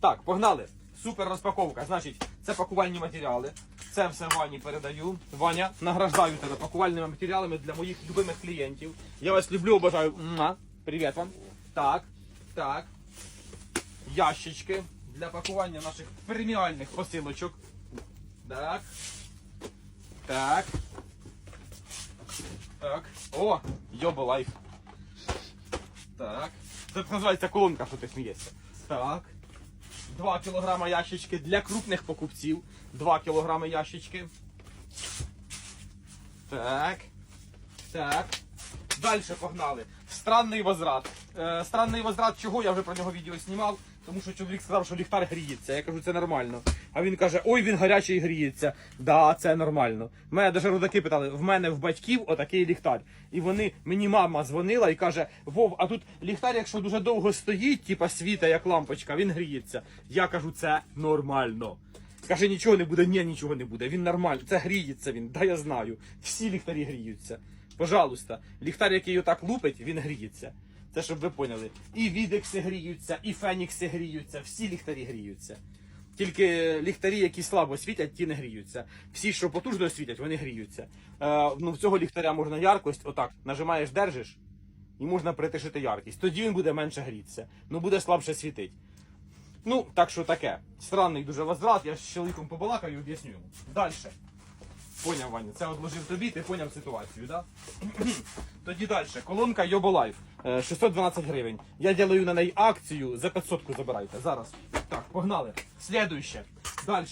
Так, погнали. Супер розпаковка. Значить, це пакувальні матеріали. Це все Вані передаю. Ваня, награждаю тебе пакувальними матеріалами для моїх любимих клієнтів. Я вас люблю, обожаю. Привіт вам. Так, так. Ящички для пакування наших преміальних посилочок. Так. Так. Так. О, йоба лайф. Так. Це називається колонка, що ти смієшся. Так. 2 кілограма ящички для крупних покупців. 2 кг ящички. Так. Так. Далі погнали. Странний возврат. Е, странний возврат, чого я вже про нього відео знімав, тому що чоловік сказав, що ліхтар гріється. Я кажу, це нормально. А він каже, ой, він гарячий гріється. Да, це нормально. Мене навіть родаки питали, в мене в батьків отакий ліхтар. І вони, мені мама дзвонила і каже: Вов, а тут ліхтар, якщо дуже довго стоїть, типа світа, як лампочка, він гріється. Я кажу, це нормально. Каже, нічого не буде, ні, нічого не буде. Він нормально, це гріється він, да я знаю. Всі ліхтарі гріються. Пожалуйста, ліхтар, який отак лупить, він гріється. Це щоб ви поняли. І відекси гріються, і фенікси гріються, всі ліхтарі гріються. Тільки ліхтарі, які слабо світять, ті не гріються. Всі, що потужно світять, вони гріються. Е, ну, в цього ліхтаря можна яркость, отак, нажимаєш, держиш, і можна притишити яркість. Тоді він буде менше грітися. Ну буде слабше світить. Ну, так що таке. Странний дуже возврат, я з чоловіком побалакаю об'ясню йому. Далі. Поняв, Ваня, це одложив тобі, ти поняв ситуацію, да? Тоді далі. Колонка Йоболайф Е, 612 гривень. Я ділаю на неї акцію, за 500 забирайте. Зараз. Так, погнали. Слідуще. Далі.